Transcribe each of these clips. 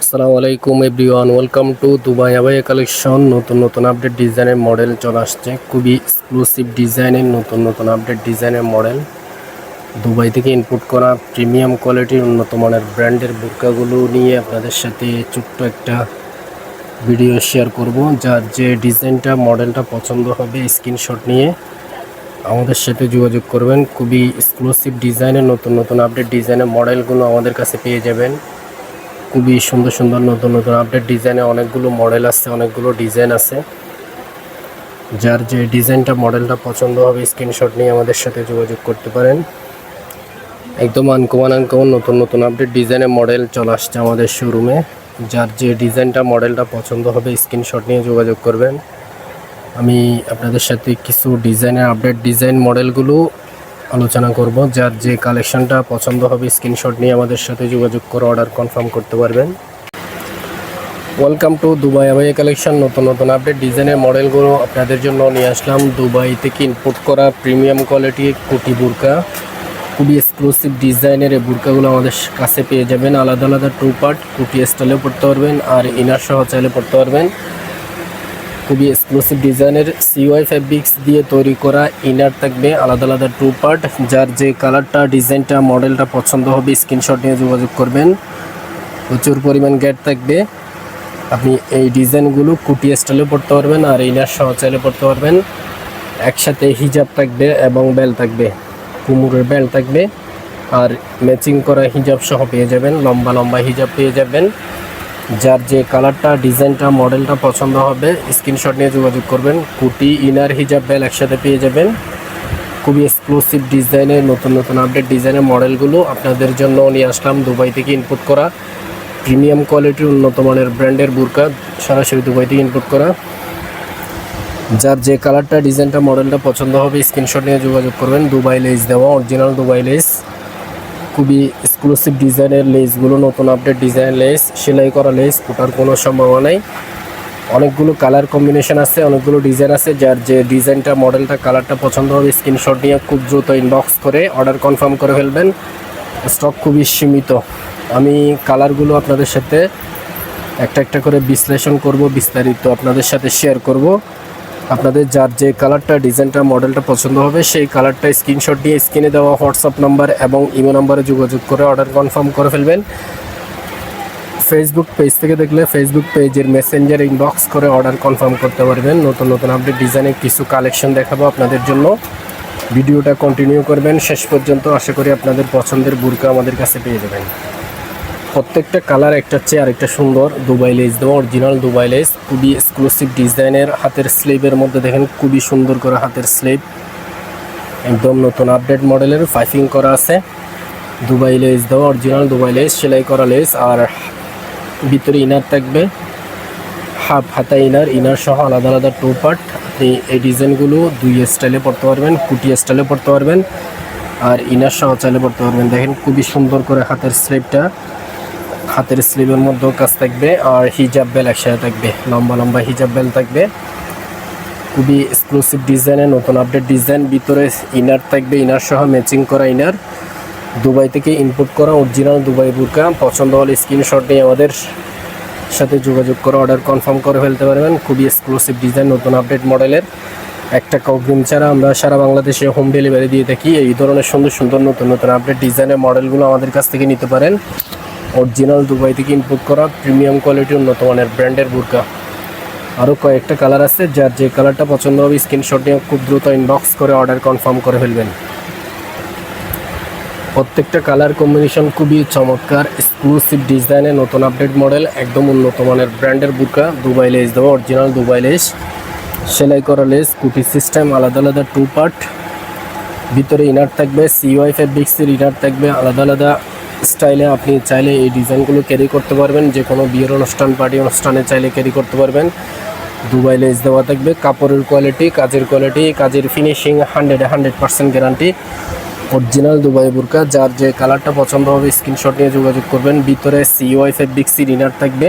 আসসালামু আলাইকুম everyone, welcome to Dubai abaya collection. নতুন নতুন আপডেট ডিজাইনের মডেল চলে আসছে। খুবই এক্সক্লুসিভ ডিজাইনের, নতুন নতুন আপডেট ডিজাইনের মডেল। দুবাই থেকে ইনপুট করা প্রিমিয়াম কোয়ালিটির উন্নত মানের ব্র্যান্ডের বুরকাগুলো নিয়ে আপনাদের সাথে ছোট্ট একটা ভিডিও শেয়ার করব। যার যে ডিজাইনটা, মডেলটা পছন্দ হবে স্ক্রিনশট নিয়ে আমাদের সাথে যোগাযোগ করবেন। খুবই এক্সক্লুসিভ ডিজাইনের, নতুন নতুন আপডেট ডিজাইনের মডেলগুলো আমাদের কাছে পেয়ে যাবেন। খুবই সুন্দর সুন্দর নতুন নতুন আপডেট ডিজাইনে অনেকগুলো মডেল আছে অনেকগুলো ডিজাইন আছে। যার যে ডিজাইনটা মডেলটা পছন্দ হবে স্ক্রিনশট নিয়ে আমাদের সাথে যোগাযোগ করতে পারেন। একদম আনকমন আনকমন নতুন নতুন আপডেট ডিজাইনের মডেল চলে আসছে আমাদের শোরুমে যার যে ডিজাইনটা মডেলটা পছন্দ হবে স্ক্রিনশট নিয়ে যোগাযোগ করবেন। আমি আপনাদের সাথে কিছু ডিজাইনের আপডেট ডিজাইন মডেলগুলো আলোচনা করব, যার যে কালেকশনটা পছন্দ হবে, স্ক্রিনশট নিয়ে আমাদের সাথে যোগাযোগ করে অর্ডার কনফার্ম করতে পারবেন। Welcome to Dubai abaya collection, নতুন নতুন আপডেট, ডিজাইনের মডেলগুলো আপনাদের জন্য নিয়ে আসলাম। দুবাই থেকে ইনপুট করা প্রিমিয়াম কোয়ালিটি কুটি বুরকা? খুবই এক্সক্লুসিভ ডিজাইনের এই বুরকাগুলো আমাদের কাছে পেয়ে যাবেন। আলাদা আলাদা টু পার্ট কুটি স্টাইলেও পড়তে পারবেন, আর ইনার সহ চাইলে পড়তে পারবেন। খুবই এক্সক্লুসিভ ডিজাইনের সিওয়াই ফ্যাব্রিক্স দিয়ে তৈরি করা ইনার থাকবে, আলাদা আলাদা টু পার্ট যার যে কালারটা ডিজাইনটা মডেলটা পছন্দ হবে স্ক্রিনশট নিয়ে যোগাযোগ করবেন। প্রচুর পরিমাণ গ্যাট থাকবে। আপনি এই ডিজাইনগুলো কুটি স্টাইলে পড়তে পারবেন আর ইনার সহ চাইলে পড়তে পারবেন। একসাথে হিজাব থাকবে এবং বেল থাকবে, কুমুরের বেল থাকবে। আর ম্যাচিং করা হিজাব সহ পেয়ে যাবেন, লম্বা লম্বা হিজাব পেয়ে যাবেন। যার যে কালারটা, ডিজাইনটা, মডেলটা পছন্দ হবে, স্ক্রিনশট নিয়ে যোগাযোগ করবেন। কুটি ইনার, হিজাব, বেল একসাথে পেয়ে যাবেন। খুবই এক্সক্লুসিভ ডিজাইনের নতুন নতুন আপডেট ডিজাইনের মডেলগুলো আপনাদের জন্য নিয়ে আসলাম দুবাই থেকে ইনপুট করা। প্রিমিয়াম কোয়ালিটির উন্নত মানের ব্র্যান্ডের বুরকা সরাসরি দুবাই থেকে ইনপুট করা। যার যে কালারটা, ডিজাইনটা, মডেলটা পছন্দ হবে, স্ক্রিনশট নিয়ে যোগাযোগ করবেন। দুবাই লেস দেওয়া অরিজিনাল দুবাই লেস। খুবই এক্সক্লুসিভ ডিজাইনের লেসগুলো নতুন আপডেট ডিজাইন লেস সেলাই করা লেস ওটার কোনো সম্ভাবনা নেই। অনেকগুলো কালার কম্বিনেশন আছে, অনেকগুলো ডিজাইন আছে, যার যে ডিজাইনটা মডেলটা কালারটা পছন্দ হবে স্ক্রিনশট নিয়ে খুব দ্রুত ইনবক্স করে অর্ডার কনফার্ম করে ফেলবেন। স্টক খুবই সীমিত। আমি কালারগুলো আপনাদের সাথে একটা একটা করে বিশ্লেষণ করব, বিস্তারিত আপনাদের সাথে শেয়ার করব। আপনাদের যার যে কালারটা ডিজাইনটা মডেলটা পছন্দ হবে, সেই কালারটা স্ক্রিনশট দিয়ে স্ক্রিনে দেওয়া হোয়াটসঅ্যাপ নাম্বার এবং ইমো নাম্বারে যোগাযোগ করে অর্ডার কনফার্ম করে ফেলবেন। ফেসবুক পেজ থেকে দেখলে ফেসবুক পেজের মেসেঞ্জার ইনবক্স করে অর্ডার কনফার্ম করতে পারবেন। নতুন নতুন আপডেট ডিজাইনের কিছু কালেকশন দেখাবো আপনাদের জন্য। ভিডিওটা কন্টিনিউ করবেন। শেষ পর্যন্ত আশা করি আপনাদের পছন্দের বুরকা আমাদের কাছে পেয়ে যাবেন। প্রত্যেকটা কালার, একটা চেয়ার, একটা সুন্দর দুবাই লেস দেওয়া অরিজিনাল দুবাই লেস, খুবই এক্সক্লুসিভ ডিজাইনের হাতের স্লিভের মধ্যে দেখেন, খুবই সুন্দর করে হাতের স্লিভ। একদম নতুন আপডেট মডেলের পাইপিং করা আছে। দুবাই লেস দেওয়া অরিজিনাল দুবাই লেস, সেলাই করা লেস, আর ভিতরে ইনার থাকবে। হাফ হাতা ইনার ইনার সহ আলাদা আলাদা টু পার্ট আপনি এই ডিজাইনগুলো দুই স্টাইলে পড়তে পারবেন, কুটি স্টাইলে পড়তে পারবেন, আর ইনার সহ চাইলে পড়তে পারবেন। দেখেন, খুবই সুন্দর করে হাতের স্লিভটা। হাতের স্লিভের মধ্যেও কাজ থাকবে আর হিজাব বেল একসাথে থাকবে। লম্বা লম্বা হিজাব বেল থাকবে। খুবই এক্সক্লুসিভ ডিজাইনের নতুন আপডেট ডিজাইন ভিতরে ইনার থাকবে ইনার সহ ম্যাচিং করা ইনার দুবাই থেকে ইনপুট করা অরিজিনাল দুবাই বুরকা। পছন্দ হলে স্ক্রিনশট নিয়ে আমাদের সাথে যোগাযোগ করে অর্ডার কনফার্ম করে ফেলতে পারবেন। খুবই এক্সক্লুসিভ ডিজাইন নতুন আপডেট মডেলের একটা অগ্রিম ছাড়া আমরা সারা বাংলাদেশে হোম ডেলিভারি দিয়ে থাকি। এই ধরনের সুন্দর সুন্দর নতুন নতুন আপডেট ডিজাইনের মডেলগুলো আমাদের কাছ থেকে নিতে পারেন। অরিজিনাল দুবাই থেকে ইনপুট করা প্রিমিয়াম কোয়ালিটি উন্নত মানের ব্র্যান্ডের বুরকা আরও কয়েকটা কালার আছে, যার যে কালারটা পছন্দ হবে স্ক্রিনশট নিয়ে খুব দ্রুত ইনবক্স করে অর্ডার কনফার্ম করে ফেলবেন। প্রত্যেকটা কালার কম্বিনেশন খুবই চমৎকার এক্সক্লুসিভ ডিজাইনে নতুন আপডেট মডেল একদম উন্নত মানের ব্র্যান্ডের বুরকা দুবাই লেস দেওয়া অরিজিনাল দুবাই লেস সেলাই করা লেস কুটি সিস্টেম আলাদা আলাদা টু পার্ট ভিতরে ইনার থাকবে সিওয়াই ফেব্রিক্সের ইনার থাকবে, আলাদা আলাদা স্টাইলে আপনি চাইলে এই ডিজাইনগুলো ক্যারি করতে পারবেন যে কোনো বিয়ের অনুষ্ঠান পার্টি অনুষ্ঠানে চাইলে ক্যারি করতে পারবেন। দুবাই লেস দেওয়া থাকবে, কাপড়ের কোয়ালিটি কাজের কোয়ালিটি কাজের finishing hundred hundred percent guarantee original Dubai burqa যার যে কালারটা পছন্দ হবে স্ক্রিনশট নিয়ে যোগাযোগ করবেন। ভিতরে সিওয়াই ফেব্রিক্সির ইনার থাকবে।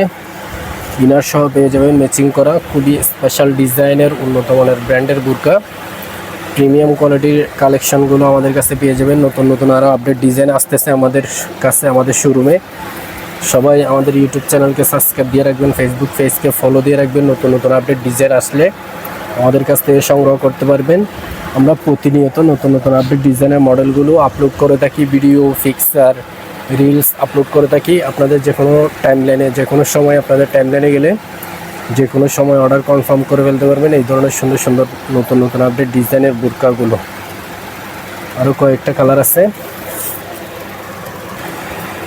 ইনার সহ পেয়ে যাবেন ম্যাচিং করা। খুবই স্পেশাল ডিজাইনের উন্নত মানের ব্র্যান্ডের বুরকা প্রিমিয়াম কোয়ালিটির কালেকশানগুলো আমাদের কাছে পেয়ে যাবেন। নতুন নতুন আরও আপডেট ডিজাইন আসতেছে আমাদের কাছে, আমাদের শোরুমে সবাই আমাদের ইউটিউব চ্যানেলকে সাবস্ক্রাইব দিয়ে রাখবেন ফেসবুক পেজকে ফলো দিয়ে রাখবেন। নতুন নতুন আপডেট ডিজাইন আসলে আমাদের কাছ থেকে সংগ্রহ করতে পারবেন। আমরা প্রতিনিয়ত নতুন নতুন আপডেট ডিজাইনের মডেলগুলো আপলোড করে থাকি ভিডিও ফিক্সার রিলস আপলোড করে থাকি। আপনাদের যে কোনো টাইম লাইনে যে কোনো সময় আপনাদের টাইম লাইনে গেলে যে কোনো সময় অর্ডার কনফার্ম করে ফেলতে পারবেন। এই ধরনের সুন্দর সুন্দর নতুন নতুন আপডেট ডিজাইনের বুরকাগুলো। আরও কয়েকটা কালার আছে।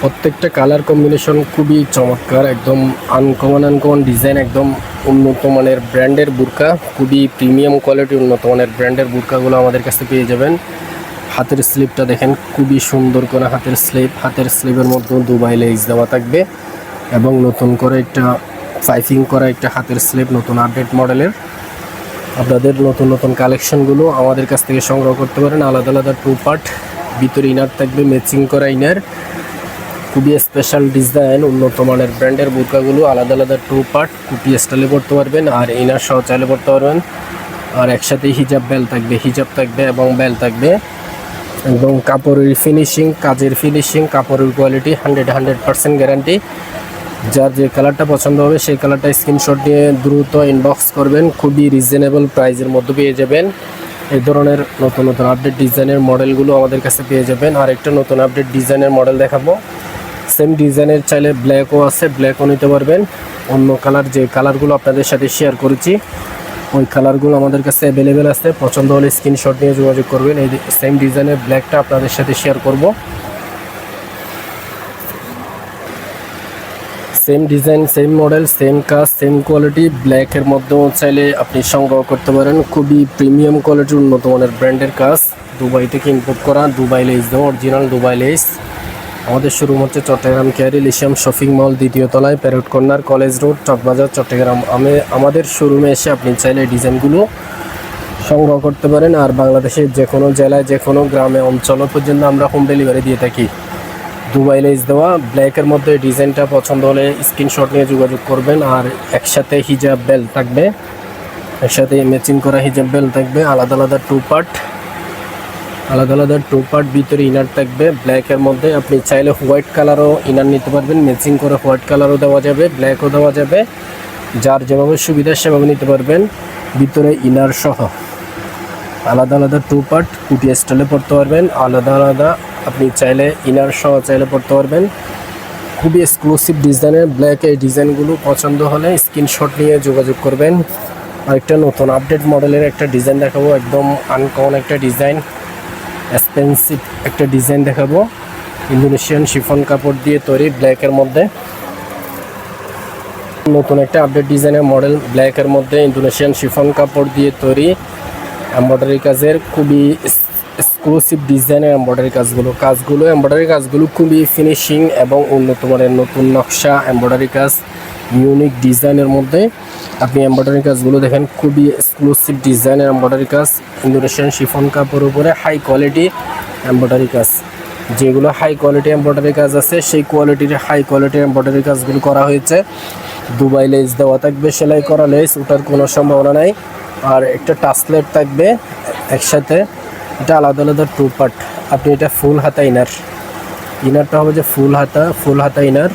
প্রত্যেকটা কালার কম্বিনেশন খুবই চমৎকার, একদম আনকমন আনকমন ডিজাইন একদম উন্নত মানের ব্র্যান্ডের বুরকা। খুবই প্রিমিয়াম কোয়ালিটি উন্নত মানের ব্র্যান্ডের বুরকাগুলো আমাদের কাছে পেয়ে যাবেন। হাতের স্লিপটা দেখেন, খুবই সুন্দর করে হাতের স্লিপ হাতের স্লিপের মধ্যে দুবাই লেগস দেওয়া থাকবে। এবং নতুন করে একটা পাইপিং করা একটা হাতের স্লেপ নতুন আপডেট মডেলের আপনাদের নতুন নতুন কালেকশনগুলো আমাদের কাছ থেকে সংগ্রহ করতে পারেন। আলাদা আলাদা টু পার্ট ভিতরে ইনার থাকবে ম্যাচিং করা ইনার খুবই স্পেশাল ডিজাইন উন্নত মানের ব্র্যান্ডের বুরকাগুলো আলাদা আলাদা টু পার্ট কুপি স্টাইলে পড়তে পারবেন আর ইনার সহ চাইলে পড়তে পারবেন। আর একসাথে হিজাব বেল থাকবে হিজাব থাকবে এবং বেল থাকবে। এবং কাপড়ের ফিনিশিং কাজের ফিনিশিং কাপড়ের quality hundred hundred percent guarantee যার যে কালারটা পছন্দ হবে, সেই কালারটা স্ক্রিনশট নিয়ে দ্রুত ইনবক্স করবেন। খুবই রিজনেবল প্রাইজের মধ্যে পেয়ে যাবেন। এই ধরনের নতুন নতুন আপডেট ডিজাইনের মডেলগুলো আমাদের কাছে পেয়ে যাবেন। আর একটা নতুন আপডেট ডিজাইনের মডেল দেখাবো। সেম ডিজাইনের চাইলে ব্ল্যাকও আছে ব্ল্যাকও নিতে পারবেন। অন্য কালার যে কালারগুলো আপনাদের সাথে শেয়ার করেছি, ওই কালারগুলো আমাদের কাছে অ্যাভেলেবেল আছে। পছন্দ হলে স্ক্রিনশট নিয়ে যোগাযোগ করবেন। এই সেম ডিজাইনের ব্ল্যাকটা আপনাদের সাথে শেয়ার করব। Same design same model same কাজ সেম কোয়ালিটি ব্ল্যাকের মধ্যেও চাইলে আপনি সংগ্রহ করতে পারেন। খুবই প্রিমিয়াম কোয়ালিটির উন্নত মানের ব্র্যান্ডের কাজ দুবাই থেকে ইম্পোর্ট করা? দুবাই লেস দেওয়া অরিজিনাল দুবাই লেস আমাদের শুরু হচ্ছে Chittagong Keari Lyceum shopping mall, দ্বিতীয় তলায়, parrot corner, college road, Chawkbazar, Chittagong. আমি, আমাদের শোরুমে এসে আপনি চাইলে ডিজাইনগুলো সংগ্রহ করতে পারেন। আর বাংলাদেশের যে কোনো জেলায় যে কোনো গ্রামে, অঞ্চল পর্যন্ত আমরা হোম ডেলিভারি দিয়ে থাকি। দুবাই লেস দেওয়া। ব্ল্যাকের মধ্যে ডিজাইনটা পছন্দ হলে স্ক্রিনশট নিয়ে যোগাযোগ করবেন আর একসাথে হিজাব বেল থাকবে। একসাথে ম্যাচিং করা হিজাব বেল থাকবে। আলাদা আলাদা টু পার্ট আলাদা আলাদা টু পার্ট ভিতরে ইনার থাকবে। ব্ল্যাকের মধ্যে আপনি চাইলে হোয়াইট কালারও ইনার নিতে পারবেন। ম্যাচিং করে হোয়াইট কালারও দেওয়া যাবে ব্ল্যাকও দেওয়া যাবে। যার যেভাবে সুবিধা সেভাবে নিতে পারবেন। ভিতরে ইনার সহ। আলাদা আলাদা টু পার্ট কুটি স্টাইলে পড়তে পারবেন। আলাদা আলাদা আপনি চাইলে ইনার সহ চাইলে পড়তে পারবেন। খুবই এক্সক্লুসিভ ডিজাইনের ব্ল্যাক এই ডিজাইনগুলো পছন্দ হলে স্ক্রিনশট নিয়ে যোগাযোগ করবেন। আরেকটা নতুন আপডেট মডেলের একটা ডিজাইন দেখাবো, একদম আনকমন একটা ডিজাইন এক্সপেন্সিভ একটা ডিজাইন দেখাবো। ইন্দোনেশিয়ান শিফন কাপড় দিয়ে তৈরি ব্ল্যাকের মধ্যে। নতুন একটা আপডেট ডিজাইনের মডেল ব্ল্যাকের মধ্যে ইন্দোনেশিয়ান শিফন কাপড় দিয়ে তৈরি। এম্ব্রয়ডারি কাজের খুবই এক্সক্লুসিভ ডিজাইনের এম্ব্রয়ডারি কাজগুলো। কাজগুলো এম্ব্রয়ডারি কাজগুলো খুবই ফিনিশিং এবং উন্নত মানের নতুন নকশা এম্ব্রয়ডারি কাজ ইউনিক ডিজাইনের মধ্যে। আপনি এম্ব্রয়ডারি কাজগুলো দেখেন, খুবই এক্সক্লুসিভ ডিজাইনের এম্ব্রয়ডারি কাজ ইন্দোনেশিয়ান শিফন কাপড়ের উপরে হাই কোয়ালিটি এম্ব্রয়ডারি কাজ। যেগুলো হাই কোয়ালিটি এম্ব্রয়ডারি কাজ আছে, সেই কোয়ালিটির হাই কোয়ালিটির এম্ব্রয়ডারি কাজগুলো করা হয়েছে। দুবাই লেস দেওয়া থাকবে, সেলাই করা লেস ওটার কোনো সম্ভাবনা নাই। আর একটা টাসলেট থাকবে, একসাথে। এটা আলাদা আলাদা টু পার্ট আপনি এটা ফুল হাতা ইনার ইনারটা হবে যে ফুল হাতা ফুল হাতা ইনার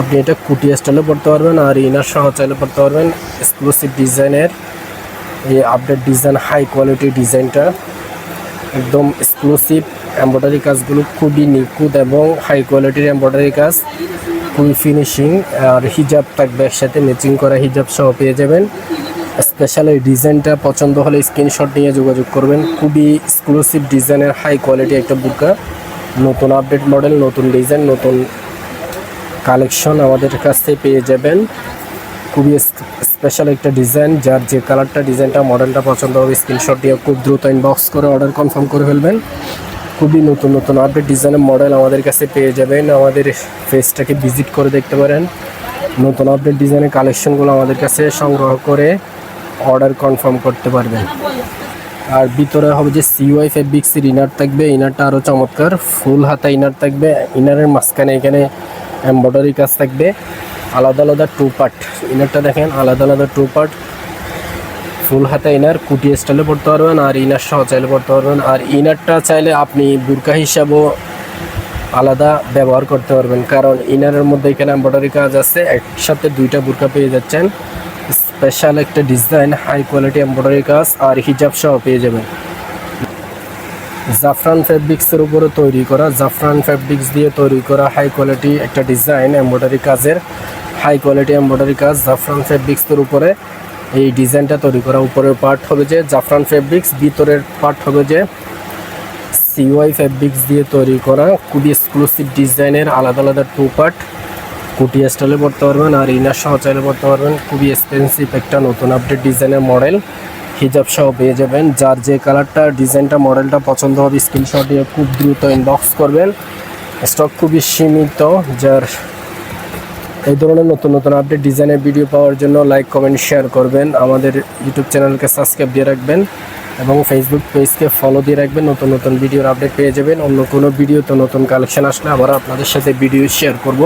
আপনি এটা কুটি স্টাইলে পড়তে পারবেন আর ইনার সহ চাইলে পড়তে পারবেন এক্সক্লুসিভ ডিজাইনের এই আপডেট ডিজাইন হাই কোয়ালিটি ডিজাইনটা একদম এক্সক্লুসিভ এম্ব্রয়ডারি কাজগুলো খুবই নিখুঁত এবং হাই কোয়ালিটির এম্ব্রয়ডারি কাজ। খুবই ফিনিশিং আর হিজাব থাকবে একসাথে ম্যাচিং করা হিজাব সহ পেয়ে যাবেন। স্পেশাল এই ডিজাইনটা পছন্দ হলে স্ক্রিনশট নিয়ে যোগাযোগ করবেন। খুবই এক্সক্লুসিভ ডিজাইনের হাই কোয়ালিটি একটা বুরকা নতুন আপডেট মডেল নতুন ডিজাইন নতুন কালেকশন আমাদের কাছ পেয়ে যাবেন। খুবই স্পেশাল একটা ডিজাইন যার যে কালারটা ডিজাইনটা মডেলটা পছন্দ হবে স্ক্রিনশট দিয়ে খুব দ্রুত ইনবক্স করে অর্ডার কনফার্ম করে ফেলবেন। খুবই নতুন নতুন আপডেট ডিজাইনের মডেল আমাদের কাছে পেয়ে যাবেন। আমাদের ফেসটাকে ভিজিট করে দেখতে পারেন। নতুন আপডেট ডিজাইনের কালেকশনগুলো আমাদের কাছে সংগ্রহ করে অর্ডার কনফার্ম করতে পারবেন। আর ভিতরে হবে যে সিওয়াই ফেব্রিক্সের ইনার থাকবে ইনারটা আরও চমৎকার ফুল হাতা ইনার থাকবে ইনারের মাঝখানে এখানে এমব্রয়ডারি কাজ থাকবে, আলাদা আলাদা টু পার্ট ইনারটা দেখেন, আলাদা আলাদা টু পার্ট ফুল হাতা ইনার কুটি স্টাইলে পড়তে পারবেন আর ইনার সহ চাইলে পড়তে পারবেন। আর ইনারটা চাইলে আপনি বুরকা হিসাবেও আলাদা ব্যবহার করতে পারবেন, কারণ ইনারের মধ্যে এখানে এম্ব্রয়ডারি কাজ আছে, একসাথে দুইটা বুরকা পেয়ে যাচ্ছেন। স্পেশাল একটা ডিজাইন হাই কোয়ালিটি এম্ব্রয়ডারি কাজ আর হিজাব সহ পেয়ে যাবেন। জাফরান ফ্যাব্রিক্সের উপরে তৈরি করা, জাফরান ফ্যাব্রিক্স দিয়ে তৈরি করা হাই কোয়ালিটি একটা ডিজাইন এম্ব্রয়ডারি কাজের। হাই কোয়ালিটি এম্ব্রয়ডারি কাজ জাফরান ফ্যাব্রিক্সের উপরে। এই ডিজাইনটা তৈরি করা উপরের পার্ট হবে যে জাফরান ফ্যাব্রিক্স ভিতরের পার্ট হবে যে সিওয়াই ফ্যাব্রিক্স দিয়ে তৈরি করা। খুবই এক্সক্লুসিভ ডিজাইনের আলাদা আলাদা টু পার্ট কুটি স্টাইলে পড়তে পারবেন আর ইনার সহ চাইলে পড়তে পারবেন। খুবই এক্সপেন্সিভ একটা নতুন আপডেট ডিজাইনের মডেল হিজাব সহ পেয়ে যাবেন। যার যে কালারটা ডিজাইনটা মডেলটা পছন্দ হবে স্ক্রিনশট দিয়ে খুব দ্রুত ইনবক্স করবেন। স্টক খুবই সীমিত, যার এই ধরনের নতুন নতুন আপডেট ডিজাইনের ভিডিও পাওয়ার জন্য লাইক কমেন্ট শেয়ার করবেন। আমাদের ইউটিউব চ্যানেলকে সাবস্ক্রাইব দিয়ে রাখবেন এবং ফেসবুক পেজকে ফলো দিয়ে রাখবেন। নতুন নতুন ভিডিওর আপডেট পেয়ে যাবেন। অন্য কোনো ভিডিওতে নতুন কালেকশন আসলে আবার আপনাদের সাথে ভিডিও শেয়ার করব।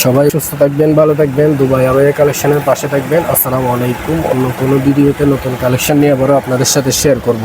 সবাই সুস্থ থাকবেন, ভালো থাকবেন। দুবাই আবাই কালেকশনের পাশে থাকবেন। আসসালামু আলাইকুম। অন্য কোনো ভিডিওতে নতুন কালেকশন নিয়ে আবারও আপনাদের সাথে শেয়ার করব।